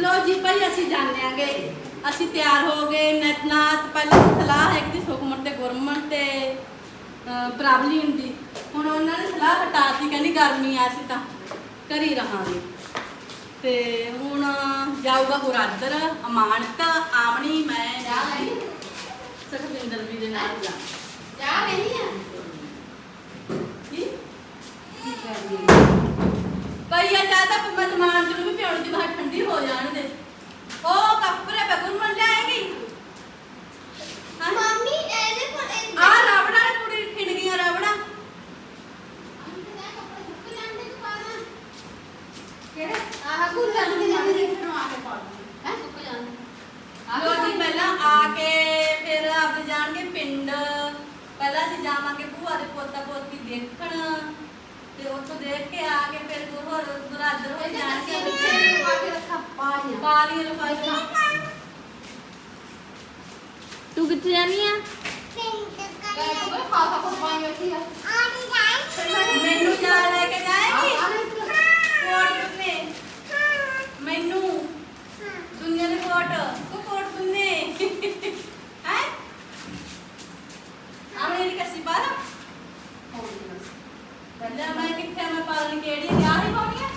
ਲੋ ਜੀ ਭਾਈ ਅਸੀਂ ਜਾਣੇ ਆਂਗੇ। ਅਸੀਂ ਤਿਆਰ ਹੋ ਗਏ ਨਤਨਾਥ। ਪਹਿਲਾਂ ਸਲਾਹ ਹੈ ਕਿ ਸੁਖਮਨ ਤੇ ਗੁਰਮਨ ਤੇ ਪ੍ਰਭਲੀਨ ਦੀ। ਹੁਣ ਉਹਨਾਂ ਨੇ ਸਲਾਹ ਹਟਾਤੀ ਕਹਿੰਦੀ ਗਰਮੀ ਆ ਅਸੀਂ ਤਾਂ ਹੀ ਰਹਾਂਗੇ। ਤੇ ਹੁਣ ਜਾਊਗਾ ਗੁਰਾਦਰ ਅਮਾਨਤ ਆਮਣੀ ਮੈਂ ਜਾ ਲਈ ਸੁਖਵਿੰਦਰ ਵੀ ਦੇ ਨਾਲ ਜਾ। ਜਾ ਨਹੀਂ ਆ। ਕੀ? ਭਈਆ ਜਾ ਤਾਂ ਮਤਮਾਨ ਨੂੰ ਵੀ ਪਿਉਣ ਦੀ ਬਾਹਰ ਠੰਡੀ ਹੋ ਜਾਣ ਦੇ। ਉਹ ਕੱਪੜੇ ਪੇ ਮੰਨ ਜਾਏਗੀ ਹਾਂ ਮੰਮੀ ਇਹਦੇ ਕੋਲ ਆ ਰਾਵਣਾ ਨੇ ਕੁੜੀ ਖਿੰਡ ਗਈਆਂ ਰਾਵਣਾ ਆਹ ਗੁੱਲ ਜਾਂਦੇ ਜਾਂਦੇ ਦੇਖਣ ਆ ਕੇ ਪਾ ਹੈ ਸੁੱਕ ਜਾਂਦੇ ਲੋ ਜੀ ਪਹਿਲਾਂ ਆ ਕੇ ਫਿਰ ਆਪਦੇ ਜਾਣਗੇ ਪਿੰਡ ਪਹਿਲਾਂ ਅਸੀਂ ਜਾਵਾਂਗੇ ਭੂਆ ਦੇ ਪੋਤਾ ਪੋਤੀ ਦੇਖਣ ਤੇ ਉੱਥੋਂ ਦੇਖ ਕੇ ਆ ਕੇ ਫਿਰ ਗੁਰ ਗੁਰਾਦਰ ਹੋ ਜਾਣਗੇ ਜਾਣਗੇ ਪਾ ਕੇ ਰੱਖਾ ਪਾਈਆਂ ਪਾਲੀ ਰਫਾਈ ਤੂੰ ਕਿੱਥੇ ਜਾਨੀ ਆ ਕਹੇ ਕੋਈ ਖਾ ਖਾ ਕੋਈ ਪਾਈ ਬੈਠੀ ਆ ਮੈਨੂੰ ਜਾ ਲੈ ਕੇ ਜਾਏਗੀ ਕੋਟ ਨੇ ਮੈਨੂੰ ਦੁਨੀਆ ਦੇ ਕੋਟ ਕੋ ਕੋਟ ਸੁਣਨੇ ਹੈ ਆਵੇਂ ਦੀ ਕਸੀ ਬਾਰਾ ਪਹਿਲਾਂ ਮੈਂ ਕਿੱਥੇ ਮੈਂ ਪਾਲਣੀ ਕਿਹੜੀ ਵਿਆਹ ਹੀ ਪਾਉਣੀ ਹੈ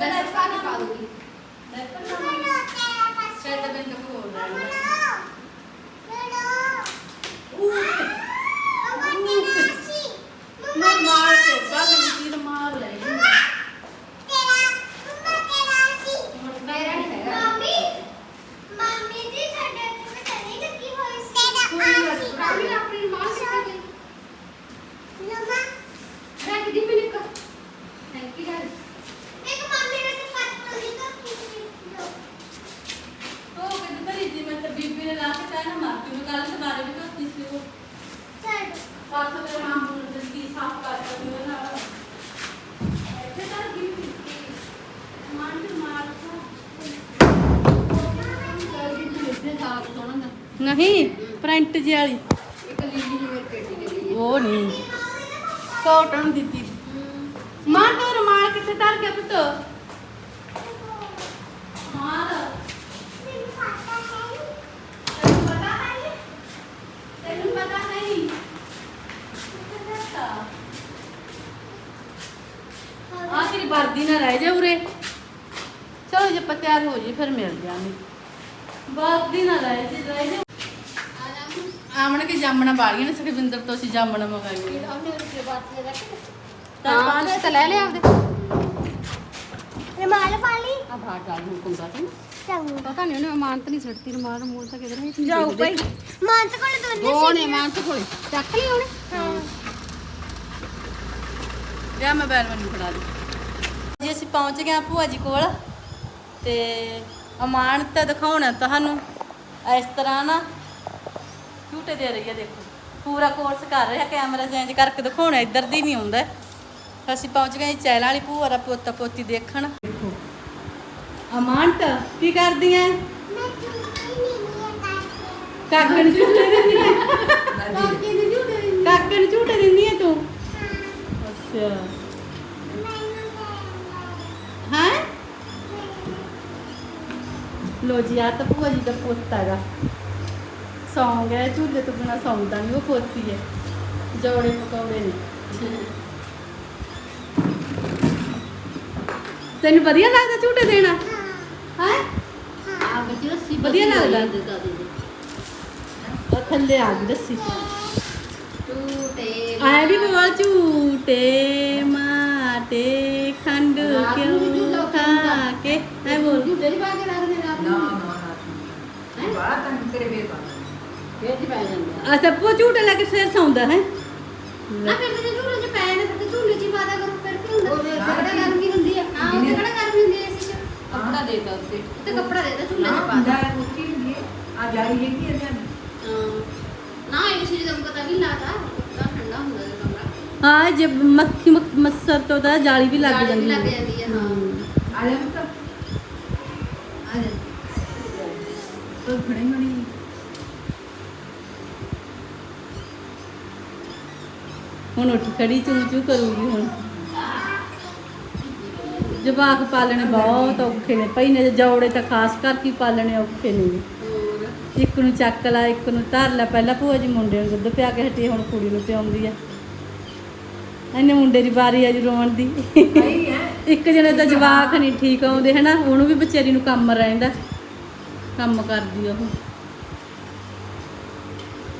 ਗਲਤ ਕਾ ਨਹੀਂ ਪਾ ਦੂਗੀ ਸ਼ਾਇਦ ਬਿੰਦ ਕੋਲ ਮੈਂ ਮਾਰ ਕੇ ਬਾਗ ਦੀ ਤੀਰ ਮਾਰ ਲੈ ਮੇਰਾ ਨਹੀਂ ਹੈਗਾ ਰਾਮੀ ਆਪਣੀ ਮਾਂ ਸਿੱਖਾ ਗਈ ਰੱਖ ਦੀ ਮੈਨੂੰ ਕਾ ਥੈਂਕ ਯੂ ਡਾਡ ਉਹ ਕਿੱਥੇ ਧਰੀ ਸੀ ਮੈਂ ਤਾਂ ਬੀਬੀ ਨੇ ਲਾ ਕੇ ਕਹਿਣਾ ਮਾਰ ਕੇ ਮੈਂ ਕੱਲ ਸਵਾਰੇ ਵੀ ਧੋਤੀ ਸੀ ਉਹ ਪਰਸੋਂ ਤੇਰੇ ਮਾਮੂ ਨੇ ਦਿੱਤੀ ਸਾਫ਼ ਕਰ ਦਿੱਤੀ ਉਹਦੇ ਨਾਲ ਇੱਥੇ ਤਾਂ ਗਿਫਟ ਦਿੱਤੀ ਮਾਰ ਕੇ ਮਾਰ ਨਹੀਂ ਪ੍ਰਿੰਟ ਜੀ ਵਾਲੀ ਇੱਕ ਲੀਲੀ ਨੂੰ ਮੇਰੇ ਪੇਟੀ ਦੇ ਲਈ ਉਹ ਨਹੀਂ ਕਾਟਨ ਦਿੱਤੀ ਮਾਂ ਤੋਂ ਰਮਾਲ ਕਿੱਥੇ ਧਰ ਕੇ ਪੁੱਤ। ਮਾਰ। ਤੈਨੂੰ ਪਤਾ ਹੈ ਤੈਨੂੰ ਪਤਾ ਨਹੀਂ। ਆ ਤੇਰੀ ਵਰਦੀ ਨਾ ਰਹਿ ਜਾ ਉਰੇ। ਚਲੋ ਜੇ ਆਪਾਂ ਤਿਆਰ ਹੋ ਜੀ ਫਿਰ ਮਿਲ ਜਾਵਾਂਗੇ ਵਰਦੀ ਨਾ ਰਹਿ ਜੇ ਰਹਿ ਜਾ ਆਮਣ ਕੇ ਜਾਮਣਾ ਵਾਲੀਆਂ ਨੇ ਸੁਖਵਿੰਦਰ ਤੋਂ ਅਸੀਂ ਜਾਮਣਾ ਮੰਗਾਈਆਂ ਤਾਂ ਹਾਂ। ਪੰਜ ਤਾਂ ਲੈ ਲਿਆ ਆਪਦੇ। ਰਮਾਲ ਪਾਲੀ ਆ ਬਾਹਰ ਡਾਲ ਨੂੰ ਕੁੰਦਾ ਤੇ ਚੰਗਾ। ਪਤਾ ਨਹੀਂ ਉਹਨੇ ਅਮਾਨਤ ਨਹੀਂ ਛੱਡਤੀ ਰਮਾਲ ਮੂਲ ਤਾਂ ਕਿਧਰ ਹੈ ਜਾਓ ਭਾਈ। ਮਾਨਤ ਕੋਲ ਦੋਨੇ ਕੋਲੇ ਚੱਕ ਲਈ ਉਹਨੇ। ਹਾਂ। ਲਿਆ ਮੋਬਾਈਲ ਮੈਨੂੰ ਫੜਾ ਦੇ। ਜੀ ਅਸੀਂ ਪਹੁੰਚ ਗਏ ਹਾਂ ਭੂਆ ਜੀ ਕੋਲ ਤੇ ਅਮਾਨਤ ਦਿਖਾਉਣਾ ਤੁਹਾਨੂੰ। ਇਸ ਤਰ੍ਹਾਂ ਨਾ ਝੂਟੇ ਦੇ ਰਹੀ ਹੈ ਦੇਖੋ। ਪੂਰਾ ਕੋਰਸ ਕਰ ਰਿਹਾ ਕੈਮਰਾ ਚੇਂਜ ਕਰਕੇ ਦਿਖਾਉਣਾ ਇੱਧਰ ਦੀ ਨਹੀਂ ਆਉਂਦਾ। ਅਸੀਂ ਪਹੁੰਚ ਗਏ ਚੈਲ ਵਾਲੀ ਭੂਆ ਦਾ ਪੋਤਾ ਪੋਤੀ ਦੇਖਣ। ਅਮਾਨਤ ਕੀ ਕਰਦੀ ਐ ਕਾਕੇ ਨੂੰ ਝੂਟੇ ਦਿੰਦੀ ਐ ਕਾਕੇ ਦੇ ਝੂਟੇ ਦੇ ਕਾਕੇ ਨੂੰ ਝੂਟੇ ਦਿੰਦੀ ਐ ਤੂੰ ਅੱਛਾ। ਹੈ? ਲੋ ਜੀ ਆ ਤਾਂ ਭੂਆ ਜੀ ਦਾ ਪੋਤਾ ਹੈਗਾ। ਸੌਂ ਗਿਆ ਝੂਲੇ ਤੋਂ ਬਿਨਾ ਸੌਂਦਾ ਨਹੀਂ ਉਹ ਪੋਤੀ ਹੈ। ਜੋੜੇ ਪਕੌੜੇ ਨੇ। ਤੈਨੂੰ ਵਧੀਆ ਲੱਗਦਾ ਝੂਟੇ ਦੇਣਾ? ਹੈ? ਆ ਵਿੱਚ ਰੱਸੀ ਵਧੀਆ ਲੱਗਦਾ। ਦੇ ਦੇ ਦੇ ਉਹ ਥੱਲੇ ਆ ਗਈ ਰੱਸੀ ਟੂਟੇ ਆਏ ਵੀ ਬੋਲ ਝੂਟੇ ਮਾਟੇ ਖੰਡ ਕਿਉਂ ਝੂਲਾ ਖਾ ਕੇ ਐ ਬੋਲ। ਝੂਟੇ ਪਾ ਕੇ ਰੱਖਦੇ ਰਾਤ ਨਾ? ਨੂੰ ਨਾ ਨਾ ਬਾਹਰ ਤਾਂ ਤੇਰੇ ਵੇ ਪਾ ਫੇਰ ਪੈ ਜਾਂਦੇ ਆ। ਸਭ ਕੋ ਝੂਟੇ ਲੈ ਕੇ ਫਿਰ ਸੌਂਦਾ ਹੈ? ਨਾ ਫਿਰ ਤੇ ਝੂਲੇ ਚ ਪੈ ਨੇ ਤੇ ਝੂਲੇ ਚ ਹੀ ਪਾਦਾ ਕਰੋ ਫਿਰ ਕੀ ਹੁੰਦਾ ਉਹਦੇ ਕਿਹੜਾ ਗਰਮੀ ਹੁੰਦੀ ਆ ਹਾਂ ਉਹਦੇ ਕਿਹੜਾ ਗਰਮੀ ਹੁੰਦੀ ਐ ਇਸ ਚ ਕੱਪੜਾ ਦੇਤਾ ਉੱਤੇ ਤੇ ਕੱਪੜਾ ਦੇਤਾ ਝੂਲੇ ਨਾ ਚ ਪਾ ਹੁੰਦਾ ਦਾ ਹੈ ਮੁੱਕੀ ਹੁੰਦੀ ਹੈ ਆ ਜਾਰੀ ਹੈਗੀ ਹੈ ਜਾਂ ਨਾ ਇਹ ਸੀ ਜਦ ਪਤਾ ਵੀ ਲਾਤਾ ਤਾਂ ਠੰਡਾ ਹੁੰਦਾ ਹੈ ਕਮਰਾ ਹਾਂ ਜੇ ਮੱਖੀ ਮੱਖ- ਮੱਛਰ ਤੋਂ ਤਾਂ ਜਾਲੀ ਵੀ ਲੱਗ ਜਾਲੀ ਵੀ ਜਾਂਦੀ ਲੱਗ ਹੈ ਜਾਂਦੀ ਹੈ ਹਾਂ ਆ ਜਵਾਕ ਪਾਲਣੇ ਬਹੁਤ ਔਖੇ ਨੇ। ਪਈ ਨੇ ਜੌੜੇ ਤਾਂ ਖਾਸ ਕਰਕੇ ਪਾਲਣੇ ਔਖੇ ਨੇ। ਇੱਕ ਨੂੰ ਚੱਕ ਲਾ ਇੱਕ ਨੂੰ ਧਰ ਲਾ। ਪਹਿਲਾਂ ਭੂਆ ਜੀ ਮੁੰਡੇ ਨੂੰ ਦੁੱਧ ਪਿਆ ਕੇ ਹਟੀ ਹੁਣ ਕੁੜੀ ਨੂੰ ਪਿਆਉਂਦੀ ਆ। ਇਹਨੇ ਮੁੰਡੇ ਦੀ ਵਾਰੀ ਆ ਜੀ ਰੋਣ ਦੀ। ਇੱਕ ਜਣੇ ਦਾ ਜਵਾਕ। ਨਹੀਂ ਠੀਕ ਆਉਂਦੇ ਹਨਾ? ਉਹਨੂੰ ਵੀ ਵਿਚਾਰੀ ਨੂੰ ਕੰਮ ਰਹਿੰਦਾ। ਕੰਮ ਕਰਦੀ ਉਹ।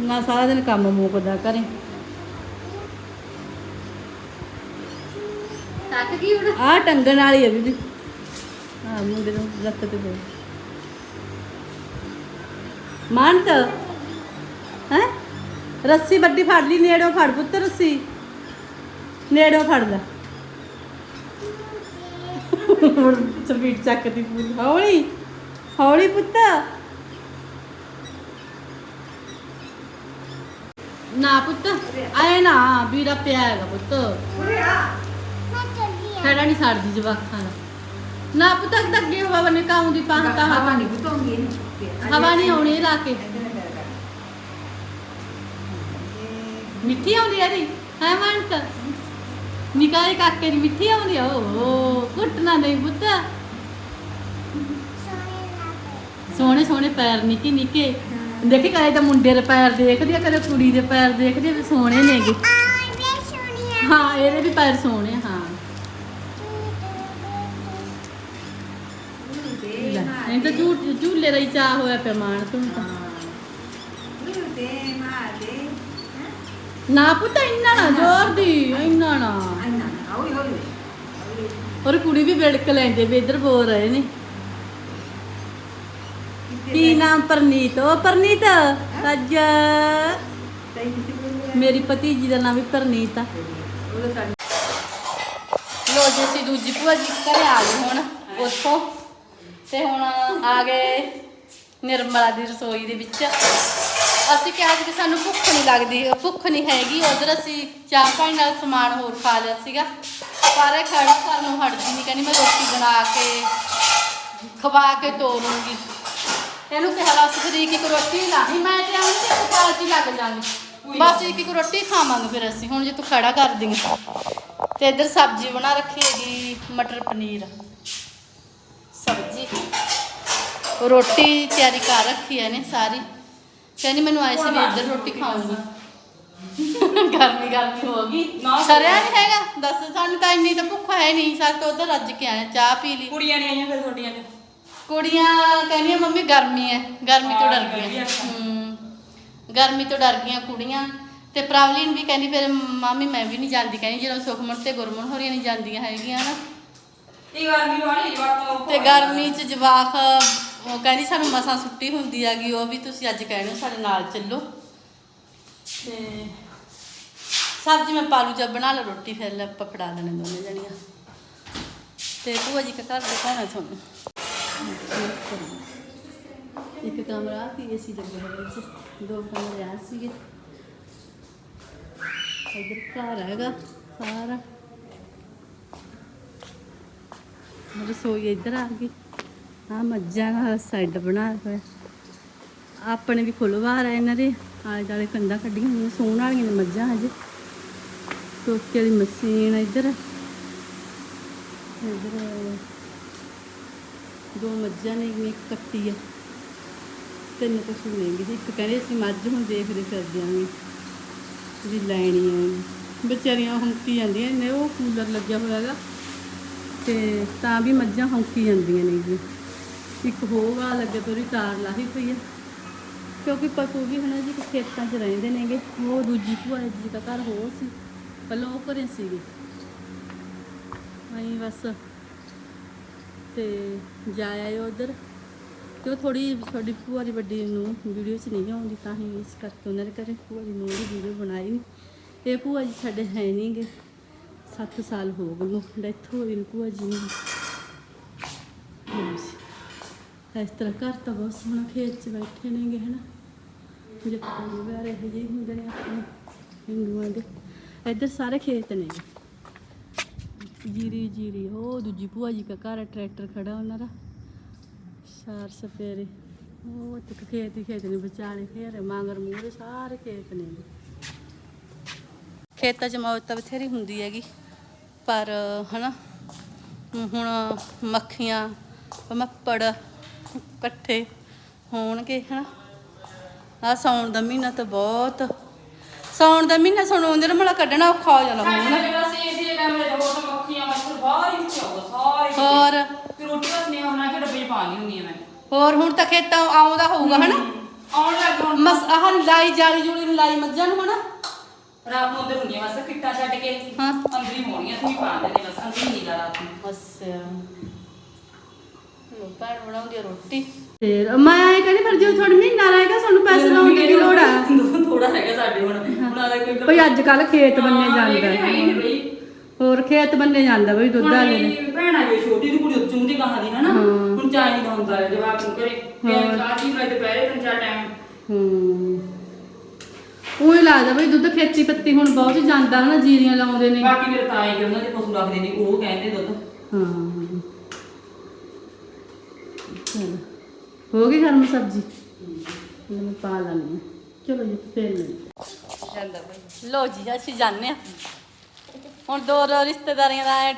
ਨਾ ਸਾਰਾ ਦਿਨ ਕੰਮ ਮੁੱਕਦਾ ਘਰੇ। ਗਈ ਹੁਣ? ਆਹ ਟੰਗਣ ਵਾਲੀ ਆ ਬੀਬੀ। ਹਾਂ ਮੁੰਡੇ ਨੂੰ ਲੱਤ ਤੇ ਪਈ। ਮਾਨਤ ਹੈ? ਰੱਸੀ ਵੱਡੀ ਫੜ ਲਈ ਨੇੜੋਂ ਫੜ ਪੁੱਤ ਰੱਸੀ। ਨੇੜੋਂ ਫੜ ਲੈ। ਹੁਣ ਸਪੀਡ ਚੱਕਦੀ ਪੂਰੀ। ਹੌਲੀ ਹੌਲੀ ਪੁੱਤ। ਨਾ ਪੁੱਤ ਆਏ ਨਾ ਵੀਰਾ ਪਿਆ ਹੈਗਾ ਪੁੱਤ। ਆ। ਖੜਾ ਨਹੀਂ ਛੱਡਦੀ ਜਵਾਕਾਂ ਦਾ। ਨਾ ਪੁੱਤ ਅੱਗੇ ਅੱਗੇ ਹਵਾ ਬਣੇ ਕਾਉਂ ਦੀ ਪਾਹ ਤਾਂ ਹਵਾ ਨਹੀਂ ਬੁਤਾਉਂਗੀ ਹਵਾ ਨਹੀਂ ਆਉਣੀ ਲਾ ਕੇ। ਮਿੱਠੀ ਆਉਂਦੀ ਆ ਦੀ ਹੈ ਮੰਤ ਨਿਕਾਏ ਕਾਕੇ ਦੀ ਮਿੱਠੀ ਆਉਂਦੀ ਆ। ਓ ਕੁੱਟਣਾ ਨਹੀਂ ਪੁੱਤ। ਸੋਹਣੇ ਸੋਹਣੇ ਸੋਹਣੇ ਪੈਰ ਨਿੱਕੇ ਨਿੱਕੇ। ਦੇਖੀ ਕਦੇ ਤਾਂ ਮੁੰਡੇ ਦੇ ਪੈਰ ਦੇਖਦੀ ਆ ਕਦੇ ਕੁੜੀ ਦੇ ਪੈਰ ਦੇਖਦੀ ਆ ਵੀ ਸੋਹਣੇ ਨੇਗੇ। ਹਾਂ ਇਹਦੇ ਵੀ ਪੈਰ ਸੋਹਣੇ ਆ, ਹਾਂ। ਇਹ ਤਾਂ ਝੂਟ ਝੂਲੇ ਦਾ ਹੀ ਚਾਹ ਹੋਇਆ ਪਿਆ ਮਾਣ ਤੂੰ ਤਾਂ। ਮਾਦੇ ਨਾ ਪੁੱਤ ਇੰਨਾ ਨਾ ਜ਼ੋਰ ਦੀ ਇੰਨਾ ਨਾ। ਅੰਨਾ ਹੌਲੀ ਹੌਲੀ। ਔਰ ਕੁੜੀ ਵੀ ਵਿੜਕ ਲੈਂਦੇ ਵੀ ਇੱਧਰ ਬੋਲ ਰਹੇ ਨੇ। ਕੀ ਨਾਮ ਪਰਨੀਤ? ਉਹ ਪਰਨੀਤ ਅੱਜ ਮੇਰੀ ਭਤੀਜੀ ਦਾ ਨਾਮ ਵੀ ਪਰਨੀਤ ਆ। ਲੋ ਜੀ ਅਸੀਂ ਦੂਜੀ ਭੂਆ ਜੀ ਘਰੇ ਆ ਗਏ ਹੁਣ ਉੱਥੋਂ। ਤੇ ਹੁਣ ਆ ਗਏ ਨਿਰਮਲਾ ਦੀ ਰਸੋਈ ਦੇ ਵਿੱਚ। ਅਸੀਂ ਕਿਹਾ ਸੀ ਕਿ ਸਾਨੂੰ ਭੁੱਖ ਨਹੀਂ ਲੱਗਦੀ, ਭੁੱਖ ਨਹੀਂ ਹੈਗੀ। ਉਧਰ ਅਸੀਂ ਚਾਹ ਪਾਣੀ ਨਾਲ ਸਮਾਨ ਹੋਰ ਖਾ ਲਿਆ ਸੀਗਾ। ਪਰ ਇਹ ਖੜਾ ਕਰਨ ਨੂੰ ਹਟਦੀ ਨਹੀਂ ਕਹਿੰਦੀ ਮੈਂ ਰੋਟੀ ਬਣਾ ਕੇ, ਖਵਾ ਕੇ ਤੋਰੂੰਗੀ। ਇਹਨੂੰ ਕਿਹਾ ਲਾ ਸਖਰੀ ਇੱਕ ਰੋਟੀ ਲਾਹੀ ਮੈਂ ਤੇ ਆਉਂ ਤੇ ਇੱਕ ਪਾਲਟੀ ਲੱਗ ਜਾਵਾਂਗੇ। ਬਸ ਇੱਕ ਇੱਕ ਰੋਟੀ ਖਾਵਾਂਗੇ ਫਿਰ ਅਸੀਂ। ਹੁਣ ਜੇ ਤੂੰ ਖੜਾ ਕਰ ਦੇਂਗੀ। ਤੇ ਇੱਧਰ ਸਬਜ਼ੀ ਬਣਾ ਰੱਖੀ ਹੈਗੀ ਮਟਰ ਪਨੀਰ। ਰੋਟੀ ਤਿਆਰੀ ਕਰ ਰੱਖੀ ਹੈ ਨੇ ਸਾਰੀ। ਕਹਿੰਦੀ ਮੈਨੂੰ ਆਏ ਸੀ ਵੀ ਇੱਧਰ ਰੋਟੀ ਖਾਊਂਗੀ। ਗਰਮੀ ਗਰਮੀ ਹੋ ਗਈ। ਸਰਿਆ ਨਹੀਂ ਹੈਗਾ? ਦੱਸ ਸਾਨੂੰ ਤਾਂ ਇੰਨੀ ਤਾਂ ਭੁੱਖ ਹੈ ਨਹੀਂ ਤੋਂ ਉਧਰ ਰੱਜ ਕੇ ਆਏ ਚਾਹ ਪੀ ਲਈ। ਕੁੜੀਆਂ ਨਹੀਂ ਆਈਆਂ ਫਿਰ ਤੁਹਾਡੀਆਂ ਨੇ ਕੁੜੀਆਂ ਕਹਿੰਦੀਆਂ ਮੰਮੀ ਗਰਮੀ ਹੈ। ਗਰਮੀ ਤੋਂ ਡਰ ਗਈਆਂ। ਹੂੰ। ਗਰਮੀ ਤੋਂ ਡਰ ਗਈਆਂ ਕੁੜੀਆਂ। ਤੇ ਪ੍ਰਵਲੀਨ ਵੀ ਕਹਿੰਦੀ ਫਿਰ ਮਾਮੀ ਮੈਂ ਵੀ ਨਹੀਂ ਜਾਂਦੀ। ਕਹਿੰਦੀ ਜਦੋਂ ਸੁਖਮਨ ਤੇ ਗੁਰਮਨ ਹੋਰੀਆਂ ਨਹੀਂ ਜਾਂਦੀਆਂ ਹੈਗੀਆਂ ਨਾ। ਇਹ ਗਰਮੀ ਵਾਲੀ ਜਵਾਕ ਤੋਂ ਤੇ ਗਰਮੀ 'ਚ ਜਵਾਕ ਉਹ ਕਹਿੰਦੀ ਸਾਨੂੰ ਮਸਾਂ ਸੁੱਟੀ ਹੁੰਦੀ ਹੈਗੀ, ਉਹ ਵੀ ਤੁਸੀਂ ਅੱਜ ਕਹਿਣੇ ਹੋ ਸਾਡੇ ਨਾਲ ਚੱਲੋ। ਤੇ ਸਬਜ਼ੀ ਮੈਂ ਪਾਲੂ ਜਬ ਬਣਾ ਲਾ, ਰੋਟੀ ਫਿਰ ਲੈ ਆਪਾਂ ਫੜਾ ਦੇਣੇ ਦੋਨੇ ਜਣੀਆਂ। ਤੇ ਭੂਆ ਜੀ ਦਾ ਘਰ ਦਿਖਾਉਣਾ ਤੁਹਾਨੂੰ। ਇੱਕ ਕਮਰਾ ਸੀ, ਏਸੀ ਲੱਗੇ ਹੋਏ ਸੀ, ਦੋ ਕਮਰੇ ਆ ਸੀਗੇ। ਇਧਰ ਘਰ ਹੈਗਾ ਸਾਰਾ। ਰਸੋਈ ਇੱਧਰ ਆ ਗਈ। ਆ ਮੱਝਾਂ ਦਾ ਸਾਈਡ ਬਣਾ ਹੋਇਆ। ਆਪਣੇ ਵੀ ਖੁੱਲਵਾ ਰਹੇ ਇਹਨਾਂ ਦੇ। ਆਲੇ ਦੁਆਲੇ ਕੰਧਾਂ ਕੱਢੀਆਂ ਹੋਈਆਂ, ਸੂਣ ਵਾਲੀਆਂ ਨੇ ਮੱਝਾਂ ਹਜੇ। ਟੋਕੇ ਵਾਲੀ ਮਸ਼ੀਨ ਇੱਧਰ। ਇੱਧਰ ਦੋ ਮੱਝਾਂ ਨੇ, ਇੱਕ ਕੱਟੀ ਆ। ਤਿੰਨ ਪਸ਼ੂ ਨੇ ਵੀ ਇੱਕ ਕਹਿੰਦੇ ਅਸੀਂ ਮੱਝ ਹੁਣ ਦੇਖਦੇ ਫਿਰਦੇ ਆਂਗੇ। ਵੀ ਲੈਣੀ ਆ ਵਿਚਾਰੀਆਂ ਹੁੰਕੀ ਜਾਂਦੀਆਂ ਨੇ, ਉਹ ਕੂਲਰ ਲੱਗਿਆ ਹੋਇਆ ਹੈਗਾ। ਤੇ ਤਾਂ ਵੀ ਮੱਝਾਂ ਹੌਂਕੀ ਜਾਂਦੀਆਂ ਨੇ ਜੀ। ਇੱਕ ਹੋਗਾ ਲੱਗੇ ਤੋਰੀ ਤਾਰ ਲਾਹੀ ਪਈ ਹੈ ਕਿਉਂਕਿ ਪਸ਼ੂ ਵੀ ਹਨਾ ਜੀ, ਖੇਤਾਂ 'ਚ ਰਹਿੰਦੇ ਨੇਗੇ। ਉਹ ਦੂਜੀ ਭੂਆ ਜੀ ਦਾ ਘਰ ਹੋਰ ਸੀ, ਪਹਿਲਾਂ ਉਹ ਘਰੇ ਸੀਗੇ। ਅਸੀਂ ਬਸ ਤੇ ਜਾਇਆ ਆਏ ਉਧਰ। ਤੇ ਉਹ ਥੋੜੀ ਤੁਹਾਡੀ ਭੂਆ ਦੀ ਵੱਡੀ ਨੂੰ ਵੀਡੀਓ 'ਚ ਨਹੀਂ ਆਉਂਦੀ, ਤਾਂ ਹੀ ਇਸ ਕਰਕੇ ਉਹਨਾਂ ਦੇ ਘਰੇ ਭੂਆ ਦੀ ਨੂੰ ਦੀ ਵੀਡੀਓ ਬਣਾਈ ਨਹੀਂ ਇਹ ਭੂਆ ਜੀ ਸਾਡੇ ਹੈ ਨਹੀਂਗੇ। 7 ਸਾਲ ਹੋ ਗਏ ਉਹ ਡੈਥ ਹੋ ਗਈ ਨੂੰ ਭੂਆ ਜੀ ਨੂੰ। ਇਸ ਤਰ੍ਹਾਂ ਘਰ ਤਾਂ ਬਹੁਤ ਸੋਹਣਾ ਖੇਤ 'ਚ ਬੈਠੇ ਨੇਗੇ, ਹਨਾ? ਜੱਟਾਂ ਦੇ ਇਹੋ ਜਿਹੇ ਹੁੰਦੇ ਨੇ ਆਪਣੇ ਹਿੰਦੂਆਂ ਦੇ। ਇੱਧਰ ਸਾਰੇ ਖੇਤ ਨੇ ਜੀਰੀ ਜੀਰੀ, ਉਹ ਦੂਜੀ ਭੂਆ ਜੀ ਦਾ ਘਰ ਟਰੈਕਟਰ ਖੜਾ ਉਹਨਾਂ ਦਾ। ਚਾਰ ਸਪੇਰੇ ਉਹ ਤੱਕ ਖੇਤ ਹੀ ਖੇਤ ਨੇ, ਵਿਚਾਲੇ ਘੇਰੇ ਮਾਂਗਰ ਮੂਹਰੇ ਸਾਰੇ ਖੇਤ ਨੇ ਖੇਤਾਂ 'ਚ ਮੌਤ ਤਾਂ ਬਥੇਰੀ ਹੁੰਦੀ ਹੈਗੀ, ਪਰ, ਹਨਾ? ਹੁਣ ਮੱਖੀਆਂ, ਮੱਪੜ ਇਕੱਠੇ ਹੋਣਗੇ ਹਨਾ? ਆ ਸਾਉਣ ਦਾ ਮਹੀਨਾ ਤਾਂ ਬਹੁਤ ਸਾਉਣ ਦਾ ਮਹੀਨਾ ਸੁਣੋ ਉਹਦੇ ਨਾਲ ਮਲਾ ਕੱਢਣਾ ਔਖਾ ਹੋ ਜਾਣਾ ਹੁਣ ਨਾ ਦੇ ਹੋਰ ਹੀ ਫਿਰ ਰੋਟੀ ਬਸ ਨਹੀਂ ਆਉਣਾ ਕਿ ਡੱਬੇ ਪਾਣੀ ਹੁੰਦੀ ਮੈਂ। ਹੋਰ ਹੁਣ ਤਾਂ ਖੇਤਾਂ ਆਉਂਦਾ ਹੋਊਗਾ ਹਨਾ? ਆਉਣ ਲੱਗ ਹੁਣ। ਮਸ ਆਹ ਲਾਈ ਜਾਲੀ ਜੁਲੀ ਨੂੰ ਲਾਈ ਮੱਝਾਂ ਨੂੰ ਹਨਾ? ਰਾਤ ਨੂੰ ਅੰਦਰ ਹੁੰਦੀਆਂ ਬਸ ਕਿੱਟਾ ਛੱਡ ਕੇ ਹਾਂ। ਅੰਦਰ ਹੀ ਹੋਣੀਆਂ ਤੁਸੀਂ ਪਾ ਦਿੰਦੇ ਬਸ ਅੰਦਰ ਹੀ ਨਹੀਂ ਗਾ ਰਾਤ ਨੂੰ। ਲੋ ਭੈਣ ਬਣਾਉਂਦੀ ਆ ਰੋਟੀ। ਫੇਰ ਮੈਂ ਆਏ ਕਹਿੰਦੀ ਫਿਰ ਜੇ ਥੋੜੀ ਮਹੀਨਾ ਰਹੇਗਾ ਸਾਨੂੰ ਪੈਸੇ ਲਾਉਣ ਦੀ ਕੀ ਲੋੜ ਆ। ਥੋੜਾ ਹੈਗਾ ਸਾਡੇ ਹੁਣ। ਹੁਣ ਆਦਾ ਕੋਈ ਭਈ ਅੱਜ ਕੱਲ ਖੇਤ ਬੰਨੇ ਹਾਂ, ਜਾਂਦਾ। ਇਹ ਹੈ ਹੀ ਨਹੀਂ ਬਈ ਹੋਰ ਖੇਤ ਬੰਨੇ ਜਾਂਦਾ ਬਈ ਦੁੱਧ ਹੁਣ ਵਾਲੇ ਨੇ। ਮੇਰੀ ਭੈਣ ਆ ਗਈ ਛੋਟੀ ਦੀ ਕੁੜੀ ਉੱਚੋਂ ਦੀ ਕਹਾਂ ਦੀ ਹਨਾ? ਹਾਂ। ਹੁਣ ਚਾਹੀਦਾ ਹੁੰਦਾ ਹੈ ਜਵਾਬ ਨੂੰ ਕਰੇ ਕਿ ਚਾਹ ਦੀ ਮੈਂ ਦੁਪਹਿਰੇ ਤਿੰਨ ਚਾਰ ਟਾਈਮ। ਹੂੰ। ਉਹ ਹੀ ਲੱਗਦਾ ਬਈ ਦੁੱਧ ਖੇਤੀ ਪੱਤੀ ਹੁਣ ਬਹੁਤ ਜਾਂਦਾ ਹਨਾ ਜੀਰੀਆਂ ਲਾਉਂਦੇ ਨੇ। ਬਾਕੀ ਮੇਰੇ ਤਾਏ ਕਿ ਉਹਨਾਂ ਦੇ ਪਸ਼ੂ ਰੱਖਦੇ ਨੇ ਉਹ ਕਹਿੰਦੇ ਦੁੱਧ। ਹਾਂ। ਚਲੋ ਹੋ ਗਈ ਗਰਮ ਸਬਜ਼ੀ? ਮੈਂ ਪਾ ਲੈਣੀ ਚਲੋ ਜੀ ਫੇਰ ਮਿਲਦੇ ਜਾਂਦਾ ਬਈ ਲੋ ਜੀ ਅਸੀਂ ਜਾਣੇ ਆ ਹੁਣ ਦੋ ਦੋ ਰਿਸ਼ਤੇਦਾਰੀਆਂ ਦਾ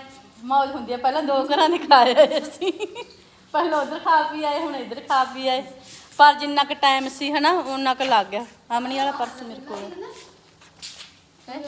ਮੌਜ ਹੁੰਦੀ ਹੈ ਪਹਿਲਾਂ ਦੋ ਘਰਾਂ ਦੇ ਖਾ ਆਏ ਅਸੀਂ। ਪਹਿਲਾਂ ਉਧਰ ਖਾ ਪੀ ਆਏ ਹੁਣ ਇੱਧਰ ਖਾ ਪੀ ਆਏ। ਪਰ ਜਿੰਨਾ ਕੁ ਟਾਈਮ ਸੀ ਹਨਾ ਉਹਨਾਂ ਕੁ ਲੱਗ ਗਿਆ। ਆਮਣੀ ਵਾਲਾ ਪਰਸ ਮੇਰੇ ਕੋਲ ਹੈਂ?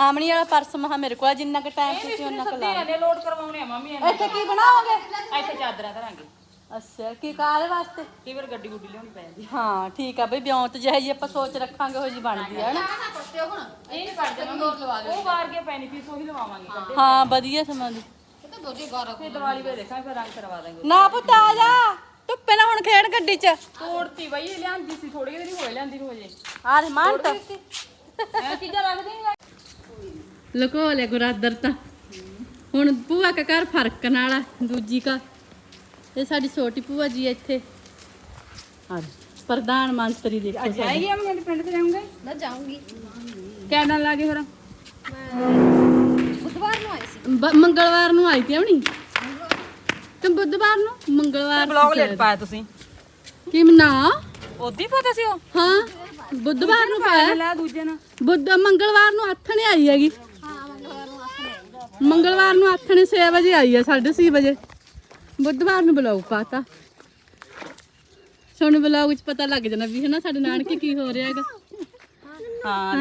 ਆਮਣੀ ਵਾਲਾ ਪਰਸ ਮਹਾ ਮੇਰੇ ਕੋਲ ਆ, ਜਿੰਨਾ ਕੁ ਟਾਈਮ ਸੀ ਉਹਨਾਂ ਕੁ ਲੱਗ ਨੇ ਲੋਡ ਕਰਵਾਉਣੇ ਆ ਮੰਮੀ ਗਿਆ ਇੱਥੇ ਕੀ ਬਣਾਓਗੇ? ਇੱਥੇ ਚਾਦਰਾਂ ਧਰਾਂਗੇ। ਅੱਛਾ ਕੀ ਕਾਹਦੇ ਵਾਸਤੇ? ਕਈ ਵਾਰ ਗੱਡੀ ਗੁੱਡੀ ਲਿਆਉਣੀ ਪੈ ਜਾਂਦੀ ਹਾਂ ਠੀਕ ਆ ਬਈ ਵਿਆਹ ਤੇ ਜਿਹੇ ਆਪਾਂ ਸੋਚ ਰੱਖਾਂਗੇ ਉਹ ਜੀ ਬਣਦੀ ਹੈ ਨਾ ਇਹ ਨਹੀਂ ਕਰਦੇ ਮੰਮੀ ਉਹ ਵਾਰ ਕੇ ਪੈਣੀ ਫੀਸ ਉਹੀ ਲਵਾਵਾਂਗੇ ਹਾਂ। ਵਧੀਆ ਸਮਾਂ ਦੀ। ਫਿਰ ਦੀਵਾਲੀ ਵੇ ਦੇਖਾਂਗੇ ਫਿਰ ਰੰਗ ਕਰਵਾ ਦਾਂਗੇ ਨਾ ਪੁੱਤ ਆ ਜਾ। ਧੁੱਪੇ ਨਾ ਹੁਣ ਖੇਡ ਗੱਡੀ 'ਚ। ਤੋੜਤੀ ਬਈ ਇਹ ਲਿਆਂਦੀ ਸੀ ਥੋੜੀ ਜਿਹੀ ਹੋਏ ਲਿਆਂਦੀ ਨੂੰ ਹਜੇ ਆ ਦੇ ਮਾਨ ਤਾਂ। ਐ ਚੀਜ਼ਾਂ ਰੱਖਦੇ ਨਹੀਂ ਲਕੋ ਲੈ ਗੁਰਾਦਰ ਤਾਂ। ਹੁਣ ਭੂਆ ਕਾ ਘਰ ਫ਼ਰਕ ਨਾਲ ਆ ਦੂਜੀ ਕਾ ਇਹ ਸਾਡੀ ਛੋਟੀ ਭੂਆ ਜੀ ਇੱਥੇ। ਹਾਂ ਪ੍ਰਧਾਨ ਮੰਤਰੀ ਦੇਖੋ ਸਾਡੇ। ਜਾਏਗੀ ਆ ਮੈਂ ਪਿੰਡ ਤੇ ਜਾਊਂਗਾ? ਮੈਂ ਜਾਊਂਗੀ। ਕਿੰਨਾ ਲਾਗੇ ਫਿਰ? ਬੁੱਧਵਾਰ ਨੂੰ ਆਏ ਸੀ। ਬ- ਮੰਗਲਵਾਰ ਨੂੰ ਆਈ ਤੀ ਆਪਣੀ ਤੇ ਬੁੱਧਵਾਰ ਨੂੰ? ਮੰਗਲਵਾਰ ਬਲੌਗ ਸੀ ਲੇਟ। ਪਾਇਆ ਤੁਸੀਂ। ਕੀ ਨਾ ਉਦੋਂ ਹੀ ਪਤਾ ਸੀ ਉਹ? ਹਾਂ। ਬੁੱਧਵਾਰ ਨੂੰ ਪਾਇਆ। ਲੈ ਦੂਜੇ ਨਾਲ ਬੁੱਧ ਮੰਗਲਵਾਰ ਨੂੰ ਆਥਣੇ ਆਈ ਹੈਗੀ। ਹਾਂ ਮੰਗਲਵਾਰ ਨੂੰ ਆਸਨੇ ਮੰਗਲਵਾਰ ਨੂੰ ਆਥਣੇ 6 ਵਜੇ ਆਈ ਹੈ 6:30 ਵਜੇ। ਬੁੱਧਵਾਰ ਨੂੰ ਬਲੌਗ ਪਾਤਾ। ਸਾਨੂੰ ਬਲੌਗ 'ਚ ਪਤਾ ਲੱਗ ਜਾਣਾ ਵੀ ਹਨਾ ਸਾਡੇ ਨਾਨਕੇ ਕੀ ਹੋ ਰਿਹਾ ਹੈਗਾ। ਹਾਂ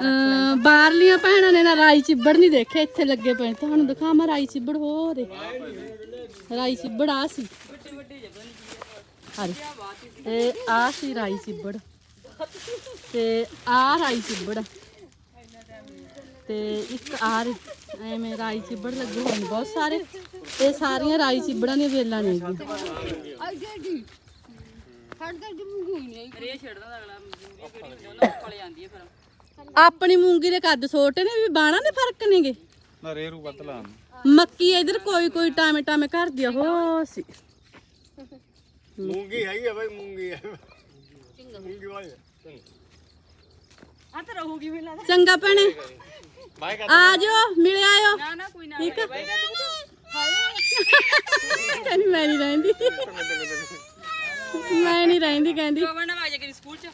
ਅਹ ਬਾਹਰਲੀਆਂ ਭੈਣਾਂ ਨੇ ਨਾ ਰਾਈ ਚਿੱਬੜ ਨਹੀਂ ਦੇਖੇ ਇੱਥੇ ਲੱਗੇ ਪਏ ਨੇ। ਤੁਹਾਨੂੰ ਦਿਖਾਵਾਂ ਰਾਈ ਚਿੱਬੜ ਹੋ ਦੇ ਰਾਈ ਚਿੱਬੜ ਆ ਸੀ। ਹਾਂ ਇਹ ਆ ਸੀ ਰਾਈ ਚਿੱਬੜ। ਤੇ ਆ ਰਾਈ ਚਿੱਬੜ। ਤੇ ਇੱਕ ਆ ਰ- ਐਵੇਂ ਰਾਈ ਚਿੱਬੜ ਲੱਗੇ ਹੋਏ ਨੇ ਬਹੁਤ ਸਾਰੇ। ਇਹ ਸਾਰੀਆਂ ਰਾਈ ਚਿੱਬੜਾਂ ਦੀਆਂ ਵੇਲਾਂ ਨੇ ਜੀ। ਤਾਂ ਨਹੀਂ ਰੇ ਛੱਡਦਾ ਅਗਲਾ ਮੂੰਗੀ ਕਿਹੜੀ ਹੁੰਦੀ ਉਹਨਾਂ ਕੋਲੇ ਜਾਂਦੀ ਹੈ ਫਿਰ ਆਪਣੀ ਮੂੰਗੀ ਦੇ ਕੱਦ ਛੋਟੇ ਨੇ ਵੀ ਬਾਣਾ ਦੇ ਫ਼ਰਕ ਨੇਗੇ? ਨਾ ਰੇਰੂ ਬਦਲਾ ਮੱਕੀ ਇਧਰ ਕੋਈ ਕੋਈ ਟਾਮੇ ਟਾਮੇ ਘਰ ਦੀ ਹੋ ਸੀ। ਮੂੰਗੀ ਹੈਗੀ ਆ ਬਾਈ ਮੂੰਗੀ ਹੈ ਮੂੰਗੀ ਵਾਲੀ ਆ। ਤਾਂ ਰਹੂਗੀ ਵੀ ਲੱਗਦਾ ਚੰਗਾ ਭੈਣੇ। ਬਾਈ ਆ ਜਾਓ ਮਿਲ ਆਇਓ। ਨਾ ਨਾ ਕੋਈ ਨਾ ਠੀਕ ਆ? ਕਹਿੰਦੀ ਮੈਂ ਨਹੀਂ ਰਹਿੰਦੀ। ਮੈਂ ਨਹੀਂ ਰਹਿੰਦੀ ਕਹਿੰਦੀ। ਕਵਰ ਨਾ ਵਾਜੇ ਕਰੀ ਸਕੂਲ ਚ।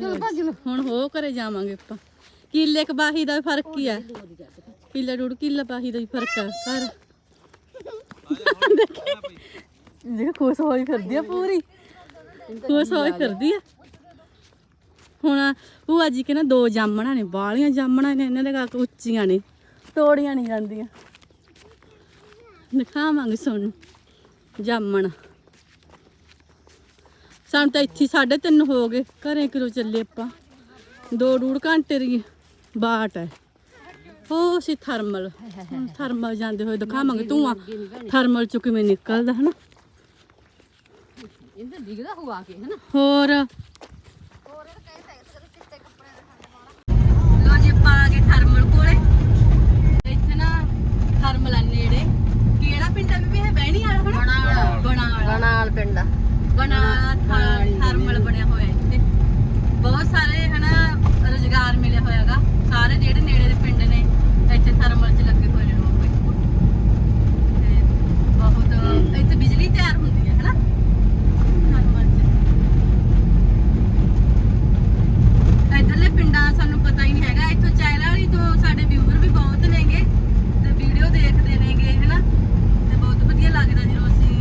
ਚਲ ਭੱਜ ਲੋ ਹੁਣ ਹੋ ਕਰੇ ਜਾਵਾਂਗੇ ਆਪਾਂ। ਕਿੱਲੇ ਕਬਾਹੀ ਦਾ ਵੀ ਫ਼ਰਕ ਕੀ ਆ। ਕਿੱਲਾ ਡੂੜ ਕਿੱਲਾ ਬਾਹੀ ਦਾ ਵੀ ਫ਼ਰਕ ਆ। ਕਰ ਦੇਖ ਖੁਸ਼ ਹੋਈ ਫਿਰਦੀ ਆ ਪੂਰੀ। ਖੁਸ਼ ਹੋਈ ਫਿਰਦੀ ਆ। ਹੁਣ ਭੂਆ ਜੀ ਕੇ ਨਾ ਦੋ ਜਾਮਣਾ ਨੇ ਬਾਲੀਆਂ ਜਾਮਣਾ ਨੇ ਇਹਨਾਂ ਦੇ ਕਾਕ ਉੱਚੀਆਂ ਨੇ ਤੋੜੀਆਂ ਨਹੀਂ ਜਾਂਦੀਆਂ। ਦਿਖਾਵਾਂਗੇ ਤੁਹਾਨੂੰ ਜਾਮਣ। ਸਾਨੂੰ ਤਾਂ ਇੱਥੇ 3:30 ਹੋ ਗਏ ਘਰੇ ਕਿਲੋ ਚੱਲੇ ਆਪਾਂ? ਦੋ ਡੂੜ ਘੰਟੇ ਦੀ ਬਾਟ ਹੈ। ਉਹ ਸੀ ਥਰਮਲ। ਥਰਮਲ ਜਾਂਦੇ ਹੋਏ ਦਿਖਾਵਾਂਗੇ। ਧੂਆਂ ਥਰਮਲ ਚੋਂ ਕਿਵੇਂ ਨਿਕਲਦਾ ਹਨਾ? ਇਹਦਾ ਦਿਖਦਾ ਹੁਆ ਕੇ ਹੈ ਨਾ ਹੋਰ पिंडा में भी है बहनी वाला है ना बना ਵਾਲਾ। ਬਣਾਲ ਪਿੰਡ ਬਣਾ ਥਰਮਲ ਬਣਿਆ ਹੋਇਆ ਇੱਥੇ। ਬਹੁਤ ਸਾਰੇ ਹਨਾ ਰੋਜ਼ਗਾਰ ਮਿਲਿਆ ਹੋਇਆਗਾ ਸਾਰੇ ਜਿਹੜੇ ਨੇੜੇ ਦੇ ਪਿੰਡ ਨੇ ਇੱਥੇ ਥਰਮਲ 'ਚ ਲੱਗੇ ਹੋਏ ਨੇ ਲੋਕ ਤੇ ਬਹੁਤ ਇੱਥੇ ਬਿਜਲੀ ਤਿਆਰ ਹੁੰਦੀ ਹੈ ਹਨਾ? ਥਰਮਲ 'ਚ। ਇੱਧਰਲੇ ਪਿੰਡਾਂ ਸਾਨੂੰ ਪਤਾ ਹੀ ਨਹੀਂ ਹੈਗਾ। ਇੱਥੋਂ ਚੈਰਾ ਵਾਲੀ ਤੋਂ ਸਾਡੇ ਵਿਊਵਰ ਵੀ ਬਹੁਤ ਨੇਗੇ। ਤੇ ਵੀਡੀਓ ਦੇਖਦੇ ਨੇਗੇ ਹਨਾ? ਬਹੁਤ ਵਧੀਆ ਲੱਗਦਾ ਜਦੋਂ ਅਸੀਂ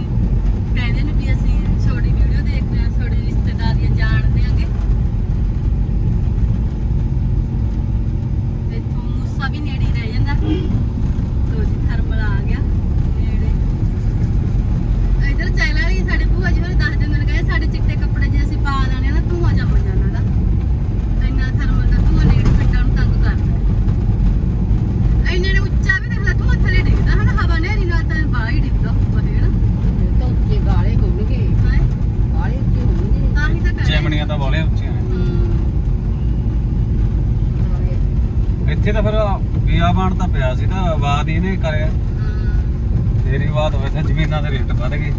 ਕਹਿੰਦੇ ਨੇ ਵੀ ਅਸੀਂ ਛੋਟੀ ਵੀਡੀਓ ਦੇਖਦੇ ਹਾਂ ਛੋਟੀ ਰਿਸ਼ਤੇਦਾਰੀਆਂ ਜਾਣਦੇ ਆਂਗੇ ਇੱਥੋਂ ਮੂਸਾ ਵੀ ਨੇੜੇ ਹੀ ਰਹਿ ਜਾਂਦਾ। ਲੋ ਜੀ, ਥਰਮਲ ਆ ਗਿਆ, ਨੇੜੇ। ਇਧਰ ਚੈਨਲ ਵਾਲੀ ਸਾਡੇ ਭੂਆ ਜੀ ਹੋਰੇ ਦੱਸ ਦਿੰਦੇ ਨੇ, ਕਹਿੰਦੇ ਸਾਡੇ ਚਿੱਟੇ ਕੱਪੜੇ ਜੇ ਅਸੀਂ ਪਾ ਲੈਣੇ ਨਾ, ਧੂਆਂ ਜੰਮ ਜਾਣਾ ਦਾ ਇੰਨਾ ਥਰਮਲ ਦਾ ਧੂਆਂ ਨੇੜੇ ਪਿੰਡਾਂ ਨੂੰ ਤੰਗ ਕਰਦਾ ਇੰਨੇ ਨੇ ਉੱਚਾ ਵੀ ਦੇਖ ਲੈ ਧੂਆਂ ਥੱਲੇ ਡਿੱਗਦਾ ਹਨਾ ਹਵਾ ਨੇਰੀ ਨਾਲ ਤਾਂ ਬਾਹਰ ਹੀ ਡਿੱਗਦਾ ਉੱਪਰ ਹੈ ਤਾਂ ਉੱਚੇ ਗਾਲੇ ਹੋਣਗੇ ਨਾ ਗਾਲੇ ਉੱਚੇ ਹੋਣਗੇ ਤਾਂ ਹੀ ਤਾਂ ਕਹਿੰਦੇ ਚਿਮਣੀਆਂ ਤਾਂ ਬੋਲੇ ਉੱਚੀਆਂ ਨੇ ਇੱਥੇ ਤਾਂ ਫਿਰ ਬਿਆਬਾਨ ਤਾਂ ਪਿਆ ਸੀ ਨਾ ਆਬਾਦ ਹੀ ਨੇ ਕਰਿਆ। ਤੇਰੀ ਬਾਤ ਹੋਵੇ ਤਾਂ ਜ਼ਮੀਨਾਂ ਦੇ ਰੇਟ ਵਧ ਗਏ।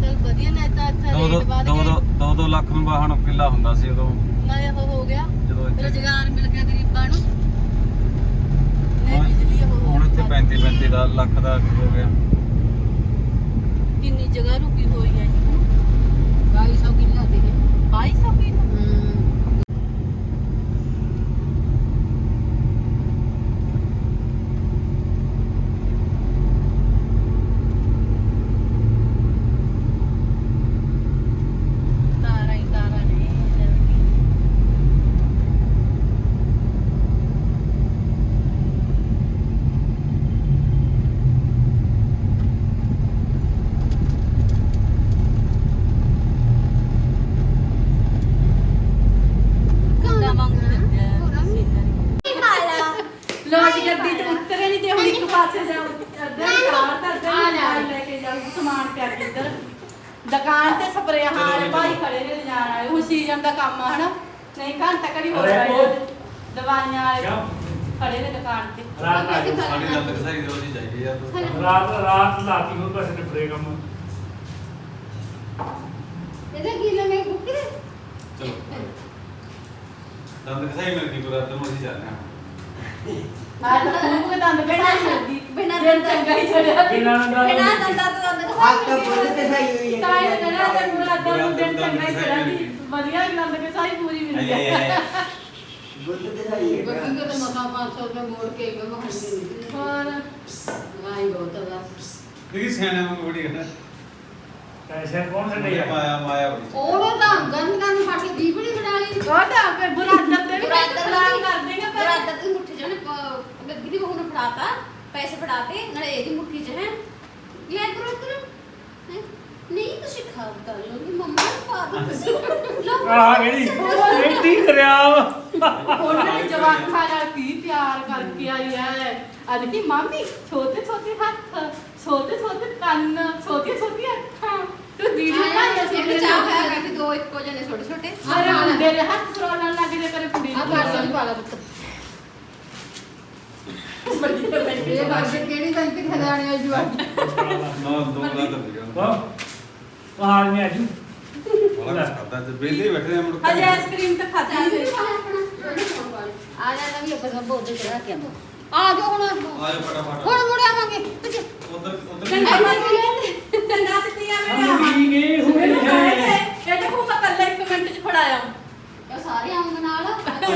ਚਲ ਵਧੀਆ ਨੇ ਤਾਂ ਇੱਥੇ ਦੋ ਦੋ ਰੇਟ ਵੱਧ ਦੋ ਗਏ। ਦੋ ਦੋ ਦੋ ਲੱਖ ਨੂੰ ਵਾਹਣ ਕਿੱਲਾ ਹੁੰਦਾ ਸੀ ਉਦੋਂ। ਨਾ ਇਹ ਹੋ ਗਿਆ। ਜਦੋਂ ਇੱਥੇ ਰੁਜ਼ਗਾਰ ਮਿਲ ਗਿਆ ਗਰੀਬਾਂ ਨੂੰ। ਨਹੀਂ ਬਿਜਲੀ ਉਹ ਹੁਣ ਇੱਥੇ 35 35 ਦਾ ਲੱਖ ਦਾ ਹੋ ਗਿਆ। ਕਿੰਨੀ ਜਗ੍ਹਾ ਰੁਕੀ ਹੋਈ ਹੈ ਜੀ 2200 ਕਿੱਲਾ ਦੇ 2200 ਕਿਲੋ ਹੂੰ ਤਾਰਾ ਹੀ ਤਾਰਾ ਨੇ ਜਲਦੀ ਕਿੰਨਾ ਵਾਂਗੂ ਦਿੰਦੇ ਆ ਸੀਨਰੀ ਜੀ ਗੱਡੀ ਤੋਂ ਉਤਰੇ ਨਹੀਂ ਤੇ ਹੁਣ ਇੱਕ ਪਾਸੇ ਜਾਓ ਅੱਧੇ ਕਾਰ ਤਾਂ ਅੱਧੇ ਨੂੰ ਲੈ ਕੇ ਜਾਓ ਸਮਾਨ ਪਿਆ ਕੇ ਇੱਧਰ। ਦੁਕਾਨ ਤੇ ਸਪਰੇਆਂ ਵਾਲੇ ਭਾਈ ਖੜੇ ਨੇ ਲਿਜਾਣ ਵਾਲੇ ਹੁਣ ਸੀਜ਼ਨ ਦਾ ਕੰਮ ਆ ਹਨਾ? ਨਹੀਂ ਘੰਟਾ ਕੜੀ ਹੋ ਰਿਹਾ ਦਵਾਈਆਂ ਵਾਲੇ ਖੜੇ ਨੇ ਦੁਕਾਨ ਤੇ। ਰਾਤ ਆ ਜਾਓ। ਸਾਡੀ ਗੱਲ ਕਸਾਈ ਦੇ ਉਹਦੀ ਚਾਹੀਦੀ ਯਾਰ। ਰਾਤ ਰਾਤ ਲਾਤੀ ਹੋ ਬਸ ਨਿਬੜੇ ਕੰਮ। ਇਹਦਾ ਕੀ ਲਵੇਂ ਬੁੱਕ ਦੇ ਚਲੋ। ਦੰਦ ਕਸਾਈ ਮਿਲ ਗਈ ਪੁਰਾ ਤੈਨੂੰ ਅਸੀਂ ਜਾਂਦੇ ਹਾਂ। ਆਹ ਤਾਂ ਖੂਬ ਕੇ ਦੰਦ ਬਿਨਾ ਛੱਡੀ ਬਿਨਾਂ ਦਿਨ ਚੰਗਾ ਹੀ ਛੜਿਆ ਬਿਨਾਂ ਦੰਦਾਂ ਬਿਨਾਂ ਤੋਂ ਦੰਦਾਂ ਤੋਂ ਦੰਦ ਆਹ ਤਾਂ ਬੋਲ ਕੇ ਸਹੀ ਹੋਈ ਤਾਂ ਇਹ ਕਹਿੰਦਾ ਤੇ ਪੂਰਾ ਦੰਦ ਦਿਨ ਚੰਗਾ ਹੀ ਛੜਿਆ ਦੀ। ਵਧੀਆ ਦੰਦ ਕੇ ਸਾਰੀ ਪੂਰੀ ਮਿਲ ਗਈ ਬੁੱਧ ਤੇ ਸਹੀ ਬੱਕੀ ਹੈ। ਕੋ ਤਾਂ ਮਸਾ 500 ਰੁਪਏ ਮੋੜ ਕੇ ਇੱਕ ਨਹੀਂ ਹੋਰ? ਵਾਈ ਬਹੁਤ ਆ ਦੇਖੀ ਸਿਆਣੇ ਵਾਂਗ ਬੜੀ ਹੈ ਟੈਨਸ਼ਨ ਕੌਣ ਛੱਡੇ ਮਾਇਆ ਮਾਇਆ ਮਾਇਆ ਬੜੀ ਉਹ ਤਾਂ ਗੰਦ ਗੰਦ ਫੜ ਕੇ ਦੀਪੜੀ ਬਣਾ ਲਈ। ਉਹ ਤਾਂ ਫਿਰ ਬੁਰਾਦਰ ਤੇ ਵੀ ਬਰਾਦਰ ਖਰਾਬ ਕਰ ਦੇਗਾ ਪਰ ਬਰਾਦਰ ਦੀ ਮੁੱਠੀ ਜਣੇ ਗੱਗੀ ਦੀ ਬਹੂ ਨੂੰ ਫੜਾਤਾ ਪੈਸੇ ਫੜਾਤੇ ਨਾਲੇ ਇਹਦੀ ਮੁੱਠੀ ਚ ਹੈ। ਲੈ ਕਰੋ ਕਰੋ? ਨਹੀਂ ਤੁਸੀਂ ਖਾਓ ਕਰ ਲੋਗੇ ਮੰਮਾ ਨੂੰ ਪਾ ਦੋ ਤੁਸੀਂ। ਲਓ ਆ ਕਿਹੜੀ ਐਡੀ ਕਰਿਆ। ਉਹਨੇ ਜਵਾਕਾਂ ਨਾਲ ਕੀ ਪਿਆਰ ਕਰਕੇ ਆਈ ਹੈ ਅੱਜ ਕੀ ਮਾਮੀ? ਛੋਟੇ ਛੋਟੇ ਹੱਥ ਛੋਟੇ ਛੋਟੇ ਕੰਨ ਛੋਟੀਆਂ ਅੱਖਾਂ ਤੂੰ ਵੀਡੀਓ ਬਣਾਈ ਸੀ ਇਹ ਚਾਹ ਹੈ ਕਿ ਦੋ ਇੱਕੋ ਜਣੇ ਛੋਟੇ ਛੋਟੇ। ਅਰੇ ਮੁੰਡੇ ਦੇ ਹੱਥ ਫਰੋਲਣ ਲੱਗ ਜੇ ਕਰੇ ਕੁੜੀ ਆ ਕਰ ਲਓ ਪਾ ਲਾ ਪੁੱਤ। ਇਹ ਬਾਤ ਕਿਹੜੀ ਬੈਂਕ ਦੀ ਹਜ਼ਾਰੇ ਆ ਜਵਾਨ ਨੌ ਦੋ ਦਾ ਤਾਂ ਵੀਡੀਓ ਵਾਹ। ਬਾਹਰ ਨਹੀਂ ਆਜੂ ਬੜਾ ਕੁਛ ਕਰਦਾ ਤੇ ਵਿਹਲੇ ਬੈਠੇ ਆ ਮੁੜ ਹਜੇ ਆਈਸਕ੍ਰੀਮ ਤਾਂ ਖਾਧੀ ਨਹੀਂ। ਆ ਜਾਣਾ ਵੀ ਆਪਾਂ ਸਭ ਉਹਦੇ ਚੜਾ ਕੇ ਆਵਾਂ ਆ ਜਾਓ ਹੁਣ। ਆਜੋ ਫਟਾਫਟ। ਹੁਣ ਮੁੜ ਆਵਾਂਗੇ। ਉਧਰ ਉਧਰ ਚੰਗਾ ਮੈਂ ਚੰਗਾ ਸਿੱਤੀਆਂ ਮੈਂ ਆਵਾਂ ਕੀ ਗਏ ਹੋਏ ਮੈਨੂੰ ਹੈ ਕਹਿੰਦੇ ਇਹ ਦੇਖੋ ਮੈਂ ਕੱਲਾ ਇੱਕ ਮਿੰਟ ਚ ਫੜਾਇਆ। ਇਹ ਸਾਰੇ ਆਉਂਦੇ ਨਾਲ। ਮੈਂ ਤਾਂ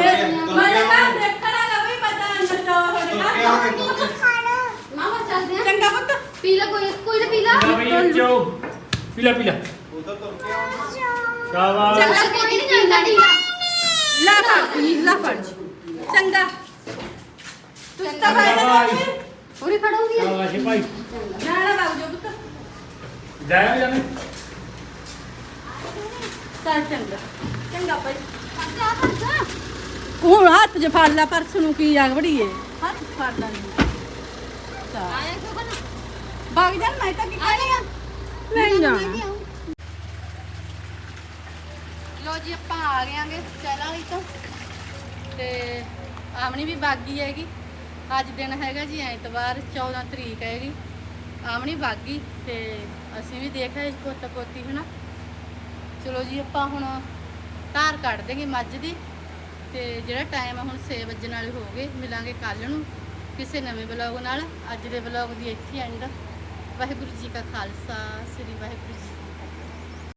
ਦੇਖਣਾ ਨਾ ਵੀ ਪਤਾ ਅੰਦਰ ਜਾ ਕੇ ਕੇ ਮਾਮਾ ਚੱਲਦੇ ਆ। ਚੰਗਾ ਪੁੱਤ। ਪੀ ਲੈ ਕੋਈ ਕੋਈ ਨਾ ਪੀ ਲੈ। ਬਈ ਚੋ। ਪੀਲਾ ਪੀਲਾ ਉਧਰ ਤੁਰ ਕੇ ਆਵੇ ਸ਼ਾਬਾਸ਼। ਚੱਲ ਕੋਈ ਨਹੀਂ ਜਾਂਦਾ ਠੀਕ ਆ? ਲਾ ਫੜ ਲਾ ਫੜ। ਚੰਗਾ। ਤੁਸੀਂ ਤਾਂ ਭਾਈ ਨਾ ਉਰੇ ਖੜੋਗੀ ਸ਼ਾਬਾਸ਼ ਭਾਈ। ਜਾਣਾ ਬਾਬੂ ਜਾਇਆ ਜਾਨੇ ਚੱਲ ਚੰਗਾ। ਚੰਗਾ ਭਾਈ। ਖੜਦਾ ਖੜਦਾ ਹੁਣ ਹੱਥ 'ਚ ਫੜ ਲੈ ਪਰਸ ਨੂੰ ਕੀ ਆਗ ਬੜੀਏ ਹੱਥ 'ਚ ਫੜ ਲੈ ਚੱਲ। ਆਇਆ ਕਿਉਂ ਬਣਾ ਬਾਗ ਜਾ ਮੈਂ ਤਾਂ ਕੀ ਆਇਆ ਨਹੀਂ ਜਾਣਾ ਲੋ ਜੀ ਆਪਾਂ ਆ ਗਏ ਆਂਗੇ ਚਲਾ ਲਈ ਤੋਂ। ਤੇ ਆਮਣੀ ਵੀ ਬਾਗੀ ਹੈਗੀ। ਅੱਜ ਦਿਨ ਹੈਗਾ ਜੀ ਐਤਵਾਰ 14 ਤਰੀਕ ਹੈਗੀ। ਆਮਣੀ ਬਾਗੀ ਤੇ ਅਸੀਂ ਵੀ ਦੇਖਿਆ ਆਏ ਪੋਤਾ ਪੋਤੀ, ਹਨਾ? ਚਲੋ ਜੀ, ਆਪਾਂ ਹੁਣ ਧਾਰ ਕੱਢ ਦੇਂਗੇ ਮੱਝ ਦੀ ਤੇ ਜਿਹੜਾ ਟਾਈਮ ਆ ਹੁਣ 6 ਵਜਣ ਵਾਲੇ ਹੋ ਗਏ, ਮਿਲਾਂਗੇ ਕੱਲ ਨੂੰ ਕਿਸੇ ਨਵੇਂ ਬਲੌਗ ਨਾਲ। ਅੱਜ ਦੇ ਬਲੌਗ ਦੀ ਇੱਥੇ ਐਂਡ ਵਾਹਿਗੁਰੂ ਜੀ ਕਾ ਖਾਲਸਾ, ਸ੍ਰੀ ਵਾਹਿਗੁਰੂ ਜੀ